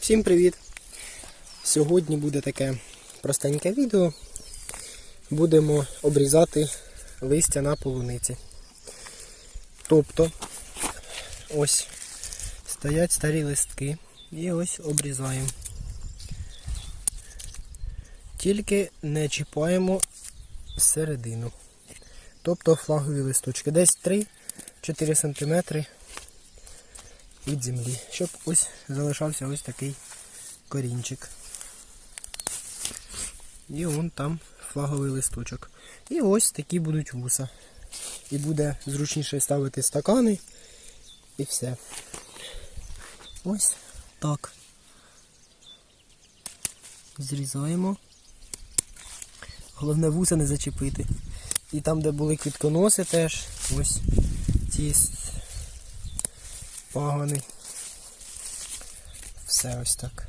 Всім привіт! Сьогодні буде таке простеньке відео. Будемо обрізати листя на полуниці. Тобто, ось стоять старі листки і ось обрізаємо. Тільки не чіпаємо середину. Тобто флагові листочки. Десь 3-4 см від землі, щоб ось залишався ось такий корінчик. І вон там флаговий листочок. І ось такі будуть вуса. І буде зручніше ставити стакани і все. Ось так. Зрізаємо. Головне вуса не зачепити. І там, де були квітконоси теж, ось ці пагони. Все ось так.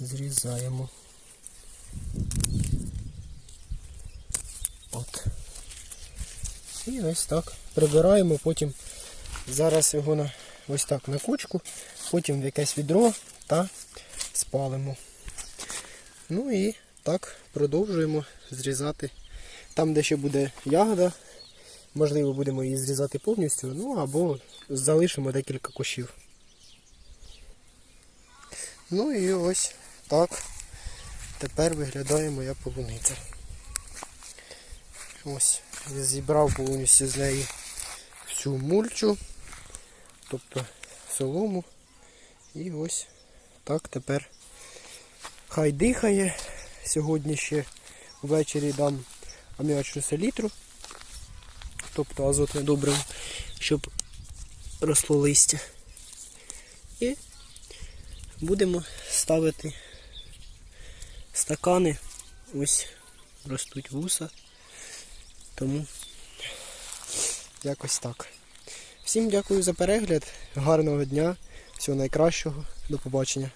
Зрізаємо. От. І ось так. Прибираємо, потім зараз його на ось так на кучку, потім в якесь відро та спалимо. Ну і так продовжуємо зрізати. Там, де ще буде ягода, можливо, будемо її зрізати повністю, ну або залишимо декілька кущів. Ну і ось так тепер виглядає моя полуниця. Ось, я зібрав повністю з неї всю мульчу, тобто солому. І ось так тепер хай дихає. Сьогодні ще ввечері дам аміачну селітру, тобто азотне добриво, щоб росло листя. І будемо ставити стакани. Ось ростуть вуса. Тому якось так. Всім дякую за перегляд. Гарного дня, всього найкращого. До побачення.